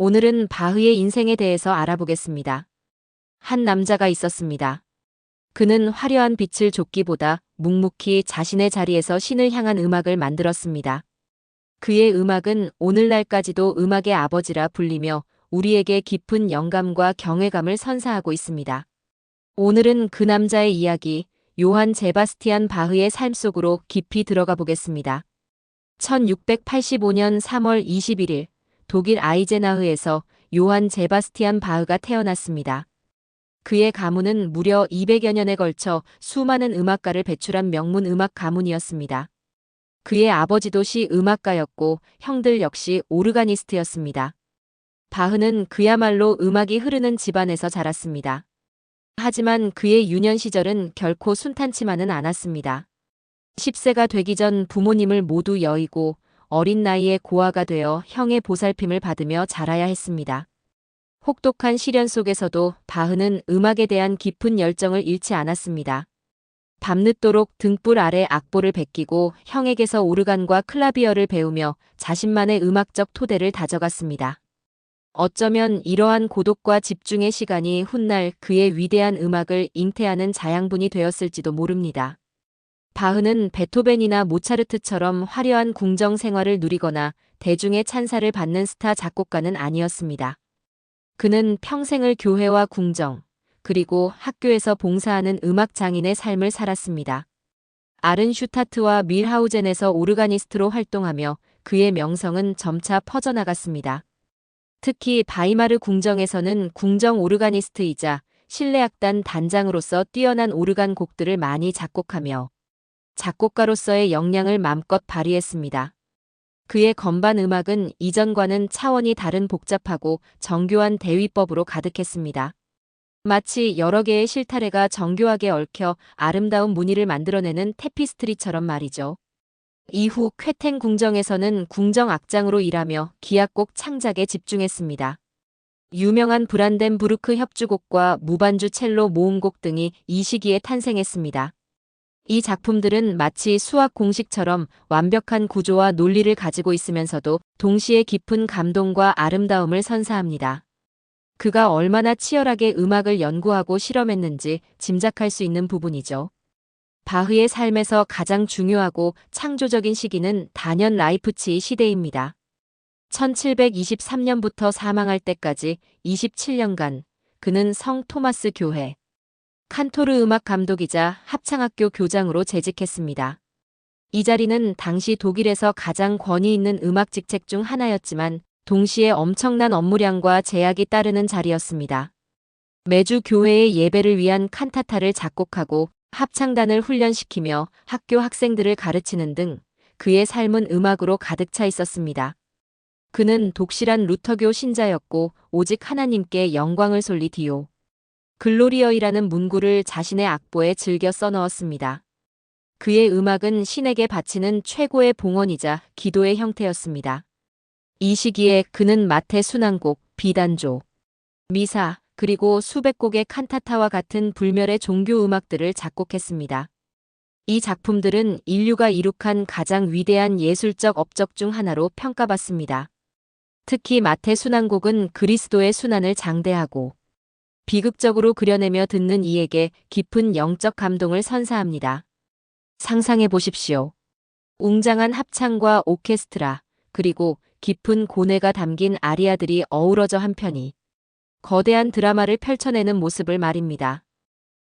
오늘은 바흐의 인생에 대해서 알아보겠습니다. 한 남자가 있었습니다. 그는 화려한 빛을 쫓기보다 묵묵히 자신의 자리에서 신을 향한 음악을 만들었습니다. 그의 음악은 오늘날까지도 음악의 아버지라 불리며 우리에게 깊은 영감과 경외감을 선사하고 있습니다. 오늘은 그 남자의 이야기, 요한 제바스티안 바흐의 삶 속으로 깊이 들어가 보겠습니다. 1685년 3월 21일 독일 아이제나흐에서 요한 제바스티안 바흐가 태어났습니다. 그의 가문은 무려 200여 년에 걸쳐 수많은 음악가를 배출한 명문 음악 가문이었습니다. 그의 아버지도 시 음악가였고 형들 역시 오르가니스트였습니다. 바흐는 그야말로 음악이 흐르는 집안에서 자랐습니다. 하지만 그의 유년 시절은 결코 순탄치만은 않았습니다. 10세가 되기 전 부모님을 모두 여의고 어린 나이에 고아가 되어 형의 보살핌을 받으며 자라야 했습니다. 혹독한 시련 속에서도 바흐는 음악에 대한 깊은 열정을 잃지 않았습니다. 밤늦도록 등불 아래 악보를 베끼고 형에게서 오르간과 클라비어를 배우며 자신만의 음악적 토대를 다져갔습니다. 어쩌면 이러한 고독과 집중의 시간이 훗날 그의 위대한 음악을 잉태하는 자양분이 되었을지도 모릅니다. 바흐는 베토벤이나 모차르트처럼 화려한 궁정 생활을 누리거나 대중의 찬사를 받는 스타 작곡가는 아니었습니다. 그는 평생을 교회와 궁정, 그리고 학교에서 봉사하는 음악 장인의 삶을 살았습니다. 아른슈타트와 밀하우젠에서 오르가니스트로 활동하며 그의 명성은 점차 퍼져나갔습니다. 특히 바이마르 궁정에서는 궁정 오르가니스트이자 실내악단 단장으로서 뛰어난 오르간 곡들을 많이 작곡하며 작곡가로서의 역량을 맘껏 발휘했습니다. 그의 건반 음악은 이전과는 차원이 다른 복잡하고 정교한 대위법으로 가득했습니다. 마치 여러 개의 실타래가 정교하게 얽혀 아름다운 무늬를 만들어내는 테피스트리처럼 말이죠. 이후 쾌텐 궁정에서는 궁정 악장으로 일하며 기악곡 창작에 집중했습니다. 유명한 브란덴부르크 협주곡과 무반주 첼로 모음곡 등이 이 시기에 탄생했습니다. 이 작품들은 마치 수학 공식처럼 완벽한 구조와 논리를 가지고 있으면서도 동시에 깊은 감동과 아름다움을 선사합니다. 그가 얼마나 치열하게 음악을 연구하고 실험했는지 짐작할 수 있는 부분이죠. 바흐의 삶에서 가장 중요하고 창조적인 시기는 단연 라이프치히 시대입니다. 1723년부터 사망할 때까지 27년간 그는 성 토마스 교회, 칸토르 음악 감독이자 합창학교 교장으로 재직했습니다. 이 자리는 당시 독일에서 가장 권위 있는 음악 직책 중 하나였지만 동시에 엄청난 업무량과 제약이 따르는 자리였습니다. 매주 교회의 예배를 위한 칸타타를 작곡하고 합창단을 훈련시키며 학교 학생들을 가르치는 등 그의 삶은 음악으로 가득 차 있었습니다. 그는 독실한 루터교 신자였고 오직 하나님께 영광을 솔리 디오. 글로리어이라는 문구를 자신의 악보에 즐겨 써넣었습니다. 그의 음악은 신에게 바치는 최고의 봉헌이자 기도의 형태였습니다. 이 시기에 그는 마태 순환곡, 비단조, 미사, 그리고 수백 곡의 칸타타와 같은 불멸의 종교 음악들을 작곡했습니다. 이 작품들은 인류가 이룩한 가장 위대한 예술적 업적 중 하나로 평가받습니다. 특히 마태 순환곡은 그리스도의 순환을 장대하고 비극적으로 그려내며 듣는 이에게 깊은 영적 감동을 선사합니다. 상상해 보십시오. 웅장한 합창과 오케스트라, 그리고 깊은 고뇌가 담긴 아리아들이 어우러져 한 편이 거대한 드라마를 펼쳐내는 모습을 말입니다.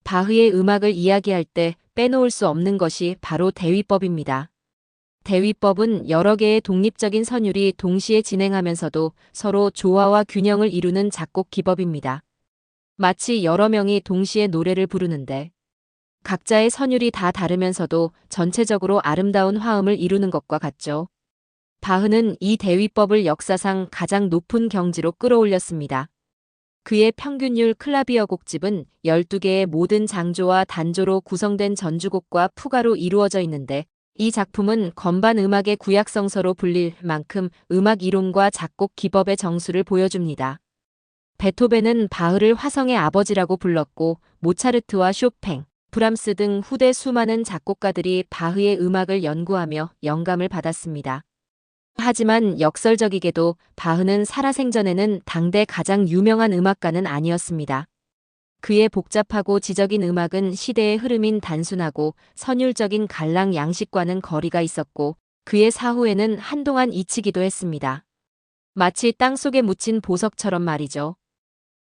바흐의 음악을 이야기할 때 빼놓을 수 없는 것이 바로 대위법입니다. 대위법은 여러 개의 독립적인 선율이 동시에 진행하면서도 서로 조화와 균형을 이루는 작곡 기법입니다. 마치 여러 명이 동시에 노래를 부르는데 각자의 선율이 다 다르면서도 전체적으로 아름다운 화음을 이루는 것과 같죠. 바흐는 이 대위법을 역사상 가장 높은 경지로 끌어올렸습니다. 그의 평균율 클라비어 곡집은 12개의 모든 장조와 단조로 구성된 전주곡과 푸가로 이루어져 있는데 이 작품은 건반 음악의 구약성서로 불릴 만큼 음악 이론과 작곡 기법의 정수를 보여줍니다. 베토벤은 바흐를 화성의 아버지라고 불렀고 모차르트와 쇼팽, 브람스 등 후대 수많은 작곡가들이 바흐의 음악을 연구하며 영감을 받았습니다. 하지만 역설적이게도 바흐는 살아생전에는 당대 가장 유명한 음악가는 아니었습니다. 그의 복잡하고 지적인 음악은 시대의 흐름인 단순하고 선율적인 갈랑 양식과는 거리가 있었고 그의 사후에는 한동안 잊히기도 했습니다. 마치 땅속에 묻힌 보석처럼 말이죠.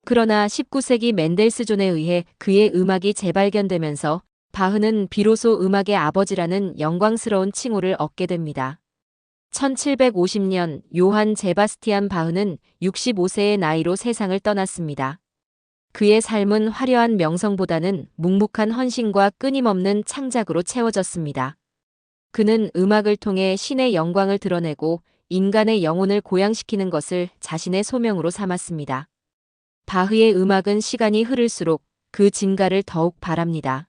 그러나 19세기 맨델스존에 의해 그의 음악이 재발견되면서 바흐는 비로소 음악의 아버지라는 영광스러운 칭호를 얻게 됩니다. 1750년 요한 제바스티안 바흐는 65세의 나이로 세상을 떠났습니다. 그의 삶은 화려한 명성보다는 묵묵한 헌신과 끊임없는 창작으로 채워졌습니다. 그는 음악을 통해 신의 영광을 드러내고 인간의 영혼을 고양시키는 것을 자신의 소명으로 삼았습니다. 바흐의 음악은 시간이 흐를수록 그 진가를 더욱 바랍니다.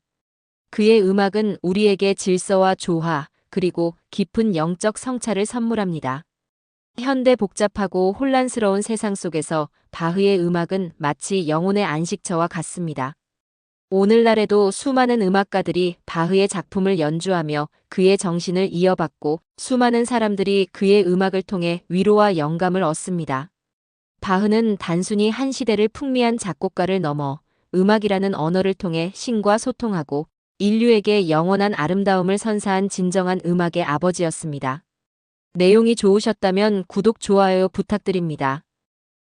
그의 음악은 우리에게 질서와 조화, 그리고 깊은 영적 성찰을 선물합니다. 현대 복잡하고 혼란스러운 세상 속에서 바흐의 음악은 마치 영혼의 안식처와 같습니다. 오늘날에도 수많은 음악가들이 바흐의 작품을 연주하며 그의 정신을 이어받고 수많은 사람들이 그의 음악을 통해 위로와 영감을 얻습니다. 바흐는 단순히 한 시대를 풍미한 작곡가를 넘어 음악이라는 언어를 통해 신과 소통하고 인류에게 영원한 아름다움을 선사한 진정한 음악의 아버지였습니다. 내용이 좋으셨다면 구독, 좋아요 부탁드립니다.